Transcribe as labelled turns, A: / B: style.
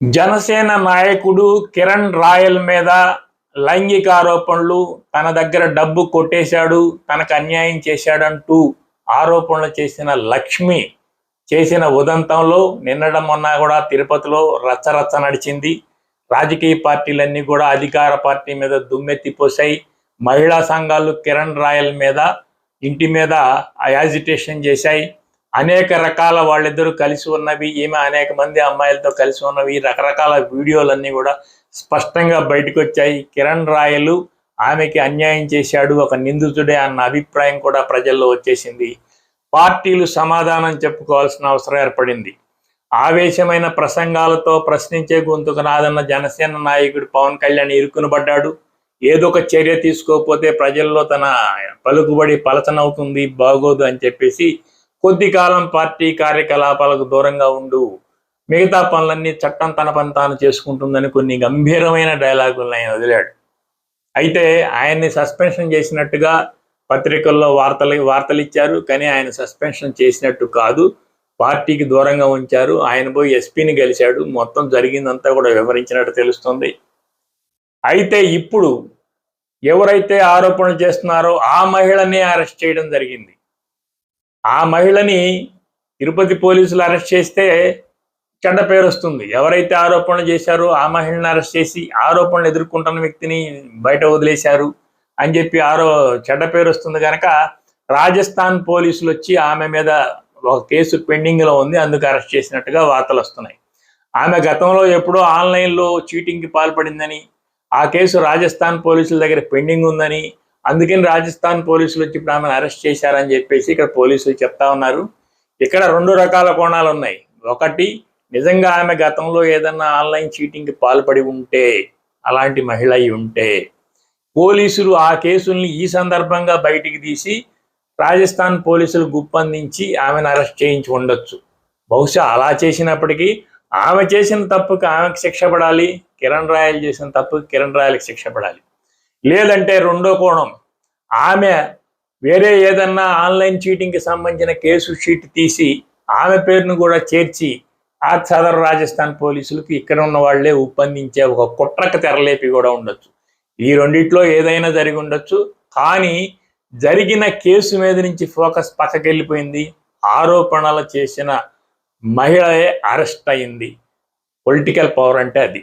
A: జనసేన నాయకుడు కిరణ్ రాయల్ మీద లైంగిక ఆరోపణలు తన దగ్గర డబ్బు కొట్టేశాడు తనకు అన్యాయం చేశాడంటూ ఆరోపణలు చేసిన లక్ష్మి చేసిన ఉదంతంలో నిన్నడం మొన్న కూడా తిరుపతిలో రచ్చరచ్చ నడిచింది. రాజకీయ పార్టీలన్నీ కూడా అధికార పార్టీ మీద దుమ్మెత్తిపోసాయి మహిళా సంఘాలు కిరణ్ రాయల్ మీద ఇంటి మీద యాజిటేషన్ చేశాయి. అనేక రకాల వాళ్ళిద్దరూ కలిసి ఉన్నవి ఈమె అనేక మంది అమ్మాయిలతో కలిసి ఉన్నవి. రకరకాల వీడియోలన్నీ కూడా స్పష్టంగా బయటకు వచ్చాయి కిరణ్ రాయలు ఆమెకి అన్యాయం చేశాడు ఒక నిందితుడే అన్న అభిప్రాయం కూడా ప్రజల్లో వచ్చేసింది. పార్టీలు సమాధానం చెప్పుకోవాల్సిన అవసరం ఏర్పడింది. ఆవేశమైన ప్రసంగాలతో ప్రశ్నించే గొంతుకు నాదన్న జనసేన నాయకుడు పవన్ కళ్యాణ్ ఇరుకునబడ్డాడు. ఏదో ఒక చర్య తీసుకోకపోతే ప్రజల్లో తన పలుకుబడి పలచనవుతుంది బాగోదు అని చెప్పేసి కొద్ది కాలం పార్టీ కార్యకలాపాలకు దూరంగా ఉండు. మిగతా పనులన్నీ చట్టం తన పని తాను చేసుకుంటుందని కొన్ని గంభీరమైన డైలాగులను ఆయన వదిలాడు. అయితే ఆయన్ని సస్పెన్షన్ చేసినట్టుగా పత్రికల్లో వార్తలు వార్తలు ఇచ్చారు కానీ ఆయన సస్పెన్షన్ చేసినట్టు కాదు. పార్టీకి దూరంగా ఉంచారు. ఆయన పోయి ఎస్పీని గెలిచాడు. మొత్తం జరిగిందంతా కూడా వివరించినట్టు తెలుస్తుంది. అయితే ఇప్పుడు ఎవరైతే ఆరోపణలు చేస్తున్నారో ఆ మహిళనే అరెస్ట్ చేయడం జరిగింది. ఆ మహిళని తిరుపతి పోలీసులు అరెస్ట్ చేస్తే చెడ్డ పేరు వస్తుంది. ఎవరైతే ఆరోపణలు చేశారో ఆ మహిళని అరెస్ట్ చేసి ఆరోపణలు ఎదుర్కొంటున్న వ్యక్తిని బయట వదిలేశారు అని చెప్పి ఆరో చెడ్డ పేరు వస్తుంది కనుక రాజస్థాన్ పోలీసులు వచ్చి ఆమె మీద ఒక కేసు పెండింగ్లో ఉంది. అందుకు అరెస్ట్ చేసినట్టుగా వార్తలు వస్తున్నాయి. ఆమె గతంలో ఎప్పుడో ఆన్లైన్లో చీటింగ్కి పాల్పడిందని ఆ కేసు రాజస్థాన్ పోలీసుల దగ్గర పెండింగ్ ఉందని అందుకని రాజస్థాన్ పోలీసులు వచ్చి ఇప్పుడు ఆమెను అరెస్ట్ చేశారని చెప్పేసి ఇక్కడ పోలీసులు చెప్తా ఉన్నారు. ఇక్కడ రెండు రకాల కోణాలు ఉన్నాయి. ఒకటి నిజంగా ఆమె గతంలో ఏదన్నా ఆన్లైన్ చీటింగ్కి పాల్పడి ఉంటే అలాంటి మహిళ అయి ఉంటే పోలీసులు ఆ కేసుల్ని ఈ సందర్భంగా బయటికి తీసి రాజస్థాన్ పోలీసులు గుప్పందించి ఆమెను అరెస్ట్ చేయించి ఉండొచ్చు. బహుశా అలా చేసినప్పటికీ ఆమె చేసిన తప్పుకి ఆమెకు శిక్ష పడాలి కిరణ్ రాయల్ చేసిన తప్పుకి కిరణ్ రాయల్కి శిక్ష పడాలి. లేదంటే రెండో కోణం ఆమె వేరే ఏదన్నా ఆన్లైన్ చీటింగ్కి సంబంధించిన కేసు షీట్ తీసి ఆమె పేరును కూడా చేర్చి ఆ సదర్ రాజస్థాన్ పోలీసులకు ఇక్కడ ఉన్న వాళ్ళే ఒప్పందించే ఒక కుట్రక తెరలేపి కూడా ఉండొచ్చు. ఈ రెండిట్లో ఏదైనా జరిగి ఉండొచ్చు. కానీ జరిగిన కేసు మీద నుంచి ఫోకస్ పక్కకెళ్ళిపోయింది. ఆరోపణలు చేసిన మహిళయే అరెస్ట్ అయింది. పొలిటికల్ పవర్ అంటే అది.